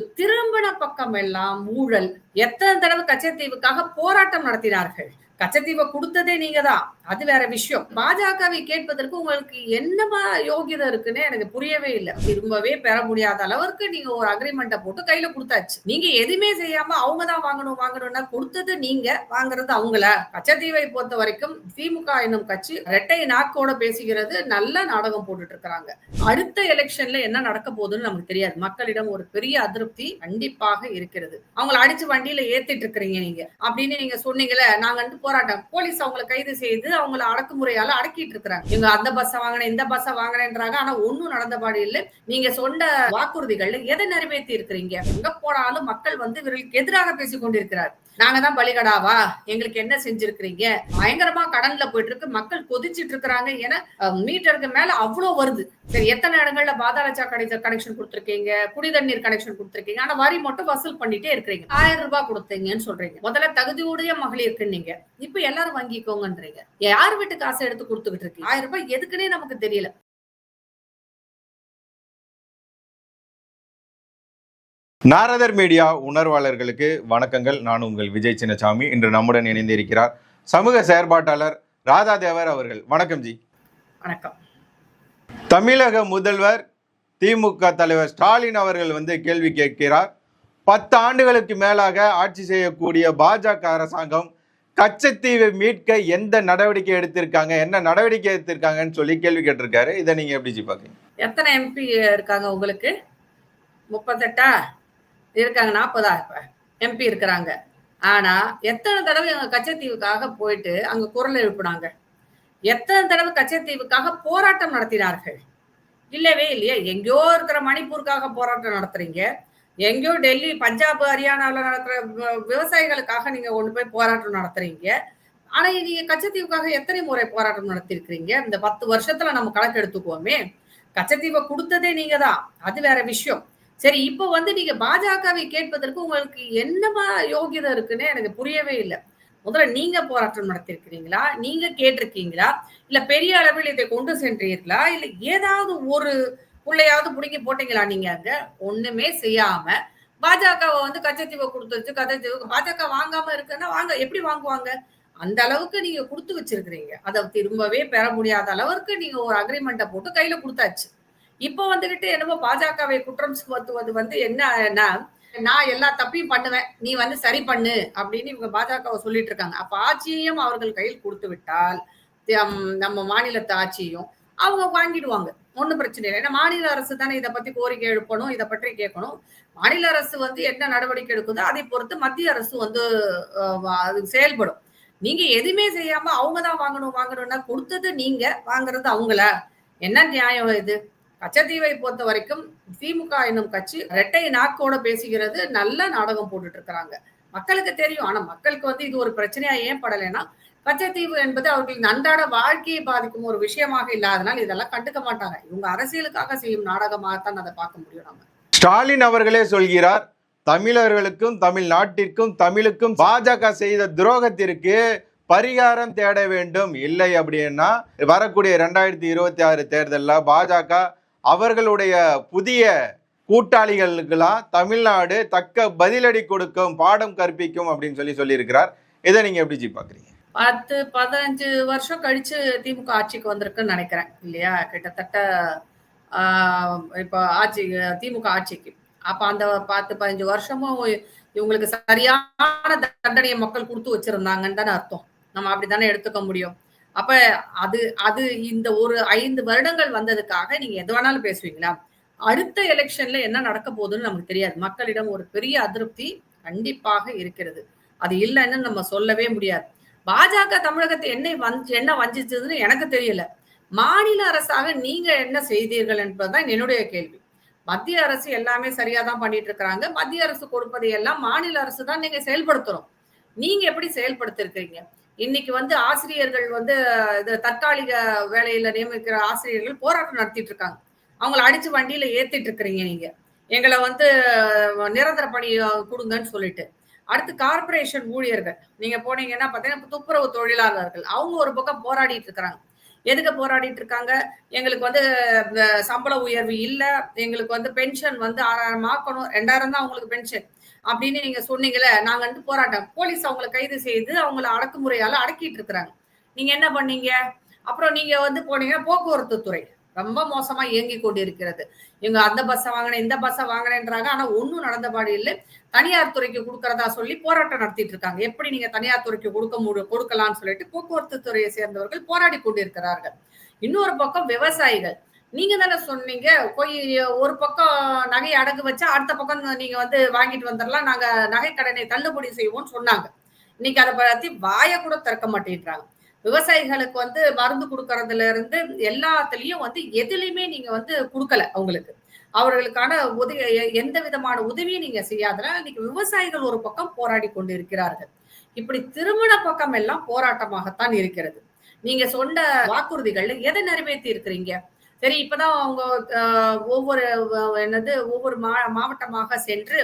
திரும்பின பக்கம் எல்லாம் ஊழல். எத்தனை தடவை கச்சத்தீவுக்காக போராட்டம் நடத்தினார்கள்? கச்சத்தீவை கொடுத்ததே நீங்க தான் அது வேற விஷயம். பாஜகவை கேட்பதற்கு உங்களுக்கு என்னமா யோகியதை இருக்குன்னு எனக்கு புரியவே இல்லை. திரும்பவே பெற முடியாத அளவுக்கு நீங்க ஒரு அக்ரிமெண்ட்டை போட்டு கையில கொடுத்தாச்சு. நீங்க எதுவுமே செய்யாம அவங்க தான் வாங்கணும் வாங்கணும்னா கொடுத்தது நீங்க வாங்குறது அவங்கள. கச்சத்தீவை பொறுத்த வரைக்கும் திமுக என்னும் கட்சி ரெட்டை நாக்கோட பேசுகிறது நல்ல நாடகம் போட்டுட்டு இருக்கிறாங்க. அடுத்த எலெக்ஷன்ல என்ன நடக்க போகுதுன்னு நமக்கு தெரியாது. மக்களிடம் ஒரு பெரிய அதிருப்தி கண்டிப்பாக இருக்கிறது. அவங்கள அடிச்சு வண்டியில ஏத்திட்டு இருக்கிறீங்க நீங்க. அப்படின்னு நீங்க சொன்னீங்கல்ல நாங்க வந்து போராட்டம். போலீஸ் அவங்களை கைது செய்து அவங்கள அடக்குமுறையால அடக்கிட்டு இருக்கிறாங்க. இவங்க அந்த பஸ்ஸை வாங்கினேன் இந்த பஸ்ஸை வாங்கினேன்றாங்க. ஆனா ஒண்ணும் நடந்தபாடு இல்லை. நீங்க சொன்ன வாக்குறுதிகள் எதை நிறைவேற்றி இருக்கிறீங்க? எங்க போனாலும் மக்கள் வந்து இவர்களுக்கு எதிராக பேசிக் கொண்டிருக்கிறார். நாங்க தான் பலிகடாவா? எங்களுக்கு என்ன செஞ்சிருக்கிறீங்க? பயங்கரமா கடன்ல போயிட்டு இருக்கு. மக்கள் கொதிச்சிட்டு இருக்கிறாங்க ஏன்னா மீட்டருக்கு மேல அவ்வளவு வருது. சரி எத்தனை இடங்கள்ல பாதாளச்சா கடைச்ச கனெக்ஷன் கொடுத்துருக்கீங்க? குடி தண்ணீர் கனெக்ஷன் கொடுத்துருக்கீங்க? ஆனா வரி மட்டும் வசூல் பண்ணிட்டே இருக்கிறீங்க. ஆயிரம் ரூபாய் கொடுத்தீங்கன்னு சொல்றீங்க. முதல்ல தகுதியுடைய மகளிருக்கு நீங்க. இப்ப எல்லாரும் வாங்கிக்கோங்கன்றீங்க. யார் வீட்டு காசை எடுத்து கொடுத்துக்கிட்டு இருக்கீங்க? ஆயிரம் ரூபாய் எதுக்குன்னே நமக்கு தெரியல. நாரதர் மீடியா உணர்வாளர்களுக்கு வணக்கங்கள். நான் உங்கள் விஜய் சின்னசாமி. இன்று நம்முடன் இணைந்திருக்கிறார் சமூக செயற்பாட்டாளர் ராதாதேவர் அவர்கள். வணக்கம் ஜி. வணக்கம். தமிழக முதல்வர் திமுக தலைவர் ஸ்டாலின் அவர்கள் வந்து கேள்வி கேட்கிறார். பத்து ஆண்டுகளுக்கு மேலாக ஆட்சி செய்யக்கூடிய பாஜக அரசாங்கம் கச்சத்தீவை மீட்க எந்த நடவடிக்கை எடுத்திருக்காங்க என்ன நடவடிக்கை எடுத்திருக்காங்கன்னு சொல்லி கேள்வி கேட்டிருக்காரு. இதை நீங்க எப்படி ஜி பாக்குறீங்க எத்தனை எம்பி இருக்காங்க உங்களுக்கு? முப்பத்தெட்டா? இருக்காங்க நாற்பதா இப்ப? எம்பி இருக்கிறாங்க. ஆனா எத்தனை தடவை எங்க கச்சத்தீவுக்காக போயிட்டு அங்க குரல் எழுப்புனாங்க? எத்தனை தடவை கச்சத்தீவுக்காக போராட்டம் நடத்தினார்கள்? இல்லவே இல்லையா. எங்கேயோ இருக்கிற மணிப்பூருக்காக போராட்டம் நடத்துறீங்க. எங்கேயோ டெல்லி பஞ்சாப் ஹரியானாவில் நடத்துற விவசாயிகளுக்காக நீங்க கொண்டு போய் போராட்டம் நடத்துறீங்க. ஆனா நீங்க கச்சத்தீவுக்காக எத்தனை முறை போராட்டம் நடத்திருக்கிறீங்க? இந்த பத்து வருஷத்துல நம்ம கணக்கு எடுத்துக்குவோமே. கச்சத்தீவை கொடுத்ததே நீங்க தான் அது வேற விஷயம். சரி இப்போ வந்து நீங்க பாஜகவை கேட்பதற்கு உங்களுக்கு என்னமா யோகியதை இருக்குன்னு எனக்கு புரியவே இல்லை. முதல்ல நீங்க போராட்டம் நடத்திருக்கிறீங்களா? நீங்க கேட்டிருக்கீங்களா? இல்ல பெரிய அளவில் இதை கொண்டு சென்றீர்களா? இல்ல ஏதாவது ஒரு பிள்ளையாவது பிடிங்கி போட்டீங்களா நீங்க அங்க? ஒண்ணுமே செய்யாம பாஜகவை வந்து கச்சத்தீவை கொடுத்துருச்சு கச்சத்தீவு பாஜக வாங்காம இருக்குன்னா வாங்க எப்படி வாங்குவாங்க? அந்த அளவுக்கு நீங்க கொடுத்து வச்சிருக்கிறீங்க. அதை திரும்பவே பெற முடியாத அளவுக்கு நீங்க ஒரு அக்ரிமெண்ட்டை போட்டு கையில கொடுத்தாச்சு. இப்போ வந்துகிட்டு என்னமோ பாஜகவை குற்றம் சுமத்துவது வந்து என்னன்னா நான் எல்லா தப்பையும் பண்ணுவேன். நீ வந்து சரி பண்ணு அப்படின்னு இவங்க பாஜகவை சொல்லிட்டு இருக்காங்க. அப்ப ஆட்சியையும் அவர்கள் கையில் கொடுத்து விட்டால் நம்ம மாநிலத்து ஆட்சியும் அவங்க வாங்கிடுவாங்க. ஒன்றும் பிரச்சனை இல்லை. ஏன்னா மாநில அரசு தானே இதை பத்தி கோரிக்கை எழுப்பணும் இதை பற்றி கேட்கணும். மாநில அரசு வந்து என்ன நடவடிக்கை எடுக்குதோ அதை பொறுத்து மத்திய அரசு வந்து அது செயல்படும். நீங்க எதுவுமே செய்யாம அவங்க தான் வாங்கணும் வாங்கணும்னா கொடுத்தது நீங்க வாங்குறது அவங்கள? என்ன நியாயம் இது? கச்சத்தீவை பொறுத்த வரைக்கும் திமுக என்னும் கட்சி இரட்டை நாக்கோட பேசுகிறது நல்ல நாடகம் போட்டுட்டு இருக்கிறாங்க. மக்களுக்கு தெரியும். ஆனா மக்களுக்கு வந்து இது ஒரு பிரச்சனையா ஏன் படலைன்னா கச்சத்தீவு என்பது அவர்களின் அன்றாட வாழ்க்கையை பாதிக்கும் ஒரு விஷயமாக இல்லாதனால் இதெல்லாம் கண்டுக்க மாட்டாங்க. இவங்க அரசியலுக்காக செய்யும் நாடகமாகத்தான் அதை பார்க்க முடியும் நம்ம ஸ்டாலின் அவர்களே சொல்கிறார் தமிழர்களுக்கும் தமிழ்நாட்டிற்கும் தமிழுக்கும் பாஜக செய்த துரோகத்திற்கு பரிகாரம் தேட வேண்டும். இல்லை அப்படின்னா வரக்கூடிய ரெண்டாயிரத்தி இருபத்தி ஆறு தேர்தலில் பாஜக அவர்களுடைய புதிய கூட்டாளிகளுக்கெல்லாம் தமிழ்நாடு தக்க பதிலடி கொடுக்கும் பாடம் கற்பிக்கும் அப்படின்னு சொல்லி சொல்லியிருக்கிறார். இதை நீங்க எப்படி ஜி பாக்குறீங்க? பத்து பதினஞ்சு வருஷம் கழிச்சு திமுக ஆட்சிக்கு வந்திருக்குன்னு நினைக்கிறேன் இல்லையா? கிட்டத்தட்ட இப்போ ஆட்சி திமுக ஆட்சிக்கு. அப்ப அந்த பத்து பதினஞ்சு வருஷமும் இவங்களுக்கு சரியான தண்டனையை மக்கள் கொடுத்து வச்சிருந்தாங்கன்னு தானே அர்த்தம். நம்ம அப்படி தானே எடுத்துக்க முடியும்? அப்ப அது அது இந்த ஒரு ஐந்து வருடங்கள் வந்ததுக்காக நீங்க எது வேணாலும் பேசுவீங்களா? அடுத்த எலெக்ஷன்ல என்ன நடக்க போகுதுன்னு நமக்கு தெரியாது. மக்களிடம் ஒரு பெரிய அதிருப்தி கண்டிப்பாக இருக்கிறது. அது இல்லைன்னு நம்ம சொல்லவே முடியாது. பாஜக தமிழகத்தை என்ன வஞ்சி என்ன வஞ்சிச்சதுன்னு எனக்கு தெரியல. மாநில அரசாக நீங்க என்ன செய்தீர்கள் என்பதுதான் என்னுடைய கேள்வி. மத்திய அரசு எல்லாமே சரியா தான் பண்ணிட்டு இருக்கிறாங்க மத்திய அரசு கொடுப்பதை எல்லாம் மாநில அரசு தான் நீங்க செயல்படுத்துறோம். நீங்க எப்படி செயல்படுத்திருக்கீங்க இன்னைக்கு வந்து ஆசிரியர்கள் வந்து இது தற்காலிக வேலையில நியமிக்கிற ஆசிரியர்கள் போராட்டம் நடத்திட்டு இருக்காங்க. அவங்கள அடிச்சு வண்டியில ஏத்திட்டு இருக்கிறீங்க நீங்க. எங்களை வந்து நிரந்தர பணி கொடுங்கன்னு சொல்லிட்டு. அடுத்து கார்பரேஷன் ஊழியர்கள். நீங்க போனீங்கன்னா பாத்தீங்கன்னா துப்புரவு தொழிலாளர்கள். அவங்க ஒரு பக்கம் போராடிட்டு இருக்கிறாங்க. எதுக்கு போராடிட்டு இருக்காங்க? எங்களுக்கு வந்து சம்பள உயர்வு இல்லை. எங்களுக்கு வந்து பென்ஷன் வந்து ஆறாயிரம் ஆக்கணும். ரெண்டாயிரம் தான் அவங்களுக்கு பென்ஷன் அப்படின்னு நீங்க சொன்னீங்கல்ல நாங்க வந்து போராட்டம். போலீஸ் அவங்களை கைது செய்து அவங்கள அடக்குமுறையால அடக்கிட்டு இருக்கிறாங்க. நீங்க என்ன பண்ணீங்க? அப்புறம் நீங்க வந்து போனீங்கன்னா போக்குவரத்து துறை. ரொம்ப மோசமா இயங்கி கொண்டிருக்கிறது. இவங்க அந்த பஸ்ஸை வாங்கினேன் இந்த பஸ்ஸை வாங்கினேன்றாங்க. ஆனா ஒன்றும் நடந்தபாடு இல்லை. தனியார் துறைக்கு கொடுக்கறதா சொல்லி போராட்டம் நடத்திட்டு இருக்காங்க. எப்படி நீங்க தனியார் துறைக்கு கொடுக்க முடியும் கொடுக்கலாம்னு சொல்லிட்டு போக்குவரத்து துறையை சேர்ந்தவர்கள் போராடி கொண்டிருக்கிறார்கள். இன்னொரு பக்கம் விவசாயிகள். நீங்க தானே சொன்னீங்க? போய் ஒரு பக்கம் நகை அடகு வச்சா அடுத்த பக்கம் நீங்க வந்து வாங்கிட்டு வந்துடலாம் நாங்க நகை கடனை தள்ளுபடி செய்வோம்னு சொன்னாங்க. இன்னைக்கு அதை பத்தி வாயை கூட திறக்க மாட்டேன்றாங்க. விவசாயிகளுக்கு வந்து மருந்து கொடுக்கறதுல இருந்து எல்லாத்துலயும் வந்து எதுலையுமே நீங்க வந்து கொடுக்கல அவங்களுக்கு. அவர்களுக்கான உதவி எந்த விதமான உதவியும் நீங்க செய்யாதனால இன்னைக்கு விவசாயிகள் ஒரு பக்கம் போராடி கொண்டு இருக்கிறார்கள் இப்படி திருமண பக்கம் எல்லாம் போராட்டமாகத்தான் இருக்கிறது. நீங்க சொன்ன வாக்குறுதிகள்ல எதை நிறைவேற்றி இருக்கிறீங்க சரி இப்பதான் அவங்க ஒவ்வொரு என்னது ஒவ்வொரு மா மாவட்டமாக சென்று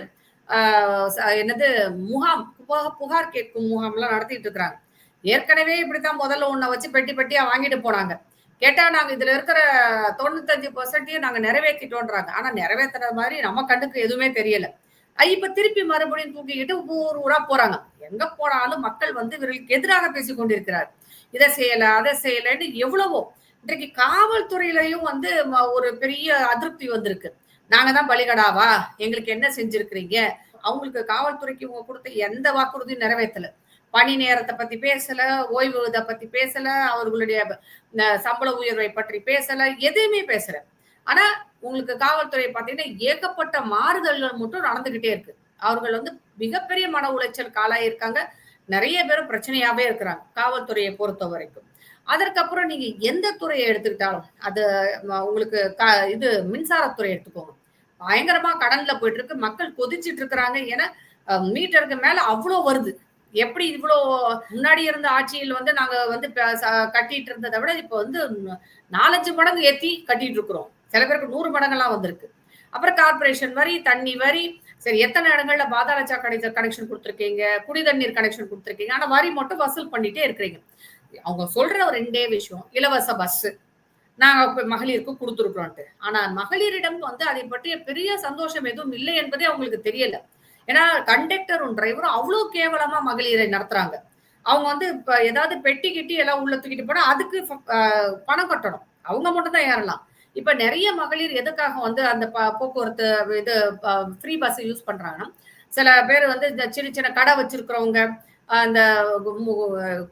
ஆஹ், என்னது முகாம் புகார் கேட்கும் முகாம் எல்லாம் நடத்திட்டு இருக்கிறாங்க. ஏற்கனவே இப்படித்தான் முதல்ல ஒண்ண வச்சு பெட்டி பெட்டியா வாங்கிட்டு போனாங்க. கேட்டா நாங்க இதுல இருக்கிற தொண்ணூத்தஞ்சு பர்சன்டையும் நாங்க நிறைவேற்றிட்டோன்றாங்க ஆனா நிறைவேற்றுற மாதிரி நம்ம கண்ணுக்கு எதுவுமே தெரியல. இப்ப திருப்பி மறுபடியும் தூக்கிக்கிட்டு ஊர் ஊரா போறாங்க. எங்க போனாலும் மக்கள் வந்து இவர்களுக்கு எதிராக பேசிக் கொண்டிருக்கிறார் இதை செய்யல அதை செய்யலன்னு எவ்வளவோ இன்றைக்கு காவல்துறையிலையும் வந்து ம- ஒரு பெரிய அதிருப்தி வந்திருக்கு. நாங்க தான் பலிகடாவா? எங்களுக்கு என்ன செஞ்சிருக்கிறீங்க? அவங்களுக்கு காவல்துறைக்கு இவங்க கொடுத்த எந்த வாக்குறுதியும் நிறைவேற்றல. பணி நேரத்தை பத்தி பேசல ஓய்வு இதை பத்தி பேசல அவர்களுடைய சம்பள உயர்வை பற்றி பேசல எதுவுமே பேசல. ஆனா உங்களுக்கு காவல்துறை பார்த்தீங்கன்னா ஏகப்பட்ட மாறுதல்கள் மட்டும் நடந்துகிட்டே இருக்கு. அவர்கள் வந்து மிகப்பெரிய மன உளைச்சல் காலாயிருக்காங்க நிறைய பேரும் பிரச்சனையாவே இருக்கிறாங்க காவல்துறையை பொறுத்த வரைக்கும் அதற்கப்புறம் நீங்க எந்த துறையை எடுத்துக்கிட்டாலும் அது உங்களுக்கு க- இது மின்சாரத்துறை எடுத்துக்கோங்க. பயங்கரமா கடன்ல போயிட்டு இருக்கு மக்கள் கொதிச்சுட்டு இருக்கிறாங்க ஏன்னா மீட்டருக்கு மேல அவ்வளோ வருது. எப்படி இவ்வளோ முன்னாடி இருந்த ஆட்சியில் வந்து நாங்க வந்து கட்டிட்டு இருந்ததை விட இப்போ வந்து நாலஞ்சு மடங்கு ஏத்தி கட்டிட்டு இருக்கிறோம் சில பேருக்கு நூறு மடங்கெல்லாம் வந்திருக்கு. அப்புறம் கார்பரேஷன் வரி தண்ணி வரி சரி எத்தனை இடங்கள்ல பாதாள சாக்கடை கனெக்ஷன் கொடுத்துருக்கீங்க குடி தண்ணீர் கனெக்ஷன் கொடுத்துருக்கீங்க ஆனா வரி மட்டும் வசூல் பண்ணிட்டே இருக்கிறீங்க. அவங்க சொல்ற ஒரு ரெண்டே விஷயம் இலவச பஸ் நாங்க மகளிருக்கு கொடுத்துருக்குறோன்ட்டு. ஆனா மகளிரிடம் வந்து அதை பற்றிய பெரிய சந்தோஷம் எதுவும் இல்லை என்பதே அவங்களுக்கு தெரியல. ஏன்னா கண்டக்டரும் டிரைவரும் அவ்வளோ கேவலமா மகளிரை நடத்துறாங்க. அவங்க வந்து இப்போ ஏதாவது பெட்டி கிட்டி எல்லாம் உள்ள தூக்கிட்டு போனால் அதுக்கு பணம் கட்டணும். அவங்க மட்டும் தான் ஏறலாம். இப்ப நிறைய மகளிர் எதுக்காக வந்து அந்த ப- போக்குவரத்து இது ஃப்ரீ பஸ் யூஸ் பண்றாங்கன்னா சில பேர் வந்து இந்த சின்ன சின்ன கடை வச்சிருக்கிறவங்க அந்த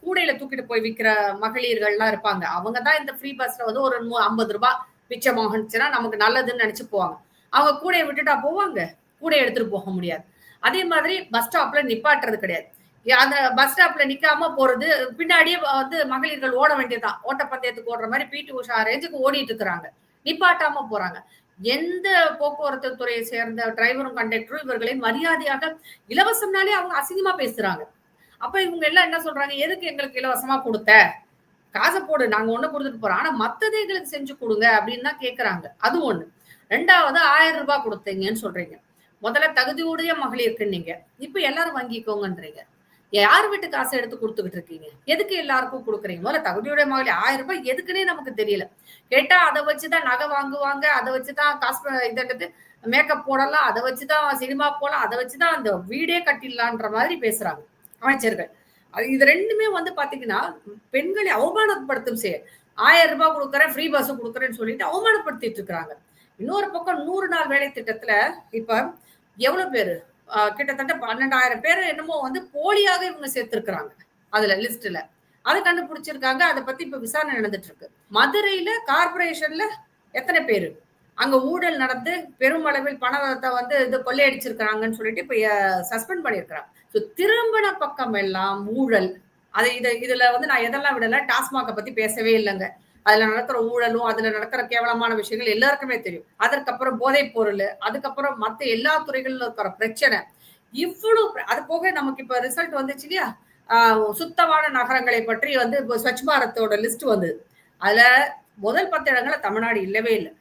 கூடையில தூக்கிட்டு போய் விற்கிற மகளிர்கள்லாம் இருப்பாங்க. அவங்க தான் இந்த ஃப்ரீ பஸ்ல வந்து ஒரு நூ- ஐம்பது ரூபாய் மிச்சமாகச்சுன்னா நமக்கு நல்லதுன்னு நினைச்சு போவாங்க. அவங்க கூடையை விட்டுட்டா போவாங்க. கூடையை எடுத்துட்டு போக முடியாது. அதே மாதிரி பஸ் ஸ்டாப்ல நிப்பாட்டுறது கிடையாது. அந்த பஸ் ஸ்டாப்ல நிக்காம போறது பின்னாடியே வந்து மகளிர்கள் ஓட வேண்டியதுதான். ஓட்டப்பந்தயத்துக்கு ஓடுற மாதிரி பிடி உஷா ரேஞ்சுக்கு ஓடிட்டு இருக்கிறாங்க. நிப்பாட்டாம போறாங்க. எந்த போக்குவரத்து துறையை சேர்ந்த டிரைவரும் கண்டக்டரும் இவர்களை மரியாதையாக இலவசம்னாலே அவங்க அசிங்கமா பேசுறாங்க. அப்ப இவங்க எல்லாம் என்ன சொல்றாங்க? எதுக்கு எங்களுக்கு இலவசமா கொடுத்த? காசை போடு நாங்க ஒண்ணு கொடுத்துட்டு போறோம். ஆனா மத்ததை எங்களுக்கு செஞ்சு கொடுங்க அப்படின்னு தான் கேக்குறாங்க. அது ஒண்ணு. ரெண்டாவது ஆயிரம் ரூபாய் கொடுத்தீங்கன்னு சொல்றீங்க. முதல்ல தகுதியுடைய மகளிருக்கு நீங்க. இப்ப எல்லாரும் வாங்கிக்கோங்கன்றீங்க. யார் வீட்டு காசை எடுத்து கொடுத்துக்கிட்டு இருக்கீங்க? எதுக்கு எல்லாருக்கும் கொடுக்குறீங்க? முதல்ல தகுதியுடைய மகளிர் ஆயிரம் ரூபாய் எதுக்குன்னே நமக்கு தெரியல. கேட்டா அதை வச்சுதான் நகை வாங்குவாங்க அதை வச்சுதான் காசு இதெடுத்து மேக்கப் போடலாம் அதை வச்சுதான் சினிமா போடலாம் அதை வச்சுதான் அந்த வீடே கட்டிடலான்ற மாதிரி பேசுறாங்க. அமைச்சர்கள். அது இது ரெண்டுமே வந்து பாத்தீங்கன்னா பெண்களை அவமானப்படுத்தும் செயல். ஆயிரம் ரூபாய் கொடுக்குறேன் ஃப்ரீ பஸ் கொடுக்குறேன்னு சொல்லிட்டு அவமானப்படுத்திட்டு இருக்கிறாங்க. இன்னொரு பக்கம் நூறு நாள் வேலை திட்டத்துல இப்ப எவ்வளவு பேரு? கிட்டத்தட்ட பன்னெண்டாயிரம் பேர் என்னமோ வந்து போலியாக இவங்க சேர்த்திருக்கிறாங்க. அதுல லிஸ்ட்ல அதை கண்டுபிடிச்சிருக்காங்க. அதை பத்தி இப்ப விசாரணை நடந்துட்டு இருக்கு மதுரையில கார்பரேஷன்ல எத்தனை பேரு? அங்க ஊழல் நடந்து பெருமளவில் பணத்தை வந்து இது கொள்ளையடிச்சிருக்கிறாங்கன்னு சொல்லிட்டு இப்ப சஸ்பெண்ட் பண்ணியிருக்கிறாங்க. ஸோ திரும்பின பக்கம் எல்லாம் ஊழல். அது இதை இதுல வந்து நான் எதெல்லாம் விடல? டாஸ்மாகை பத்தி பேசவே இல்லைங்க. அதுல நடக்கிற ஊழலும் அதுல நடக்கிற கேவலமான விஷயங்கள் எல்லாருக்குமே தெரியும். அதற்கப்புறம் போதைப் பொருள் அதுக்கப்புறம் மற்ற எல்லா துறைகளிலும் இருக்கிற பிரச்சனை. இவ்வளவு அது போக நமக்கு இப்ப ரிசல்ட் வந்துச்சு இல்லையா? சுத்தமான நகரங்களை பற்றி வந்து இப்போ ஸ்வச் பாரத்தோட லிஸ்ட் வந்து அதுல முதல் பத்து இடங்கள்ல தமிழ்நாடு இல்லவே இல்லை.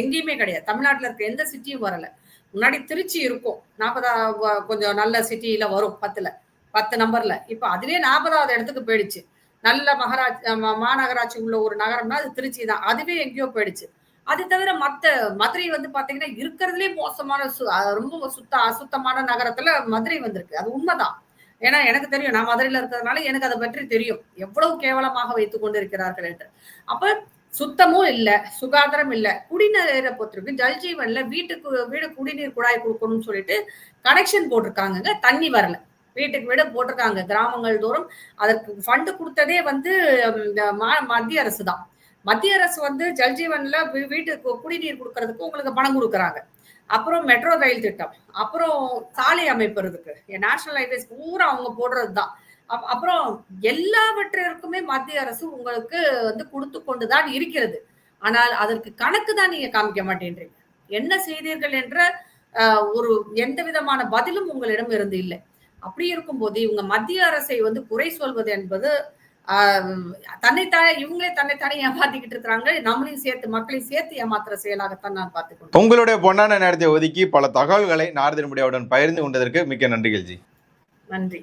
எங்கேயுமே கிடையாது. தமிழ்நாட்டில் இருக்க எந்த சிட்டியும் வரல. முன்னாடி திருச்சி இருக்கும். நாற்பதா கொஞ்சம் நல்ல சிட்டியில வரும் பத்துல. பத்து நம்பர்ல இப்ப அதுலேயே நாற்பதாவது இடத்துக்கு போயிடுச்சு. நல்ல மகராஜ் மாநகராட்சி உள்ள ஒரு நகரம்னா அது திருச்சி தான். அதுவே எங்கேயோ போயிடுச்சு. அது தவிர மற்ற மதுரை வந்து பாத்தீங்கன்னா இருக்கிறதுலே மோசமான சு- ரொம்ப சுத்த அசுத்தமான நகரத்துல மதுரை வந்திருக்கு. அது உண்மைதான். ஏன்னா எனக்கு தெரியும் நான் மதுரையில இருக்கிறதுனால எனக்கு அதை பற்றி தெரியும். எவ்வளவு கேவலமாக வைத்துக் கொண்டிருக்கிறார்கள் என்று அப்ப சுத்தமும் இல்லை சுகாதாரம் இல்லை. குடிநீரை பொறுத்திருக்கு ஜல்ஜீவன்ல வீட்டுக்கு வீடு குடிநீர் குழாய் கொடுக்கணும்னு சொல்லிட்டு கனெக்ஷன் போட்டிருக்காங்க தண்ணி வரல. வீட்டுக்கு வீடு போட்டிருக்காங்க. கிராமங்கள் தோறும் அதற்கு ஃபண்டு கொடுத்ததே வந்து இந்த மா- மத்திய அரசு தான். மத்திய அரசு வந்து ஜல்ஜீவன்ல வீட்டுக்கு குடிநீர் கொடுக்கறதுக்கு உங்களுக்கு பணம் கொடுக்குறாங்க. அப்புறம் மெட்ரோ ரயில் திட்டம். அப்புறம் சாலை அமைப்பறதுக்கு நேஷனல் ஹைவேஸ் பூரா அவங்க போடுறது தான் அப்புறம் எல்லாவற்றிற்குமே மத்திய அரசு உங்களுக்கு வந்து கொடுத்து கொண்டுதான் இருக்கிறது. ஆனால் அதற்கு கணக்கு தான் நீங்க காமிக்க மாட்டேன்றீங்க. என்ன செய்தீர்கள் என்ற ஒரு எந்த விதமான பதிலும் உங்களிடம் இருந்து இல்லை. அப்படி இருக்கும்போது இவங்க மத்திய அரசை வந்து குறை சொல்வது என்பது தன்னைத்தானே இவங்களே தன்னைத்தானே ஏமாத்திக்கிட்டு இருக்கிறாங்க. நம்மளையும் சேர்த்து மக்களையும் சேர்த்து ஏமாத்துற செயலாகத்தான் நான் பார்த்துக்கணும் உங்களுடைய பொன்னான நேரத்தை ஒதுக்கி பல தகவல்களை நாரதின் முடியாவுடன் பகிர்ந்து கொண்டதற்கு மிக்க நன்றிகள் ஜி. நன்றி.